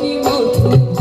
কি মধুর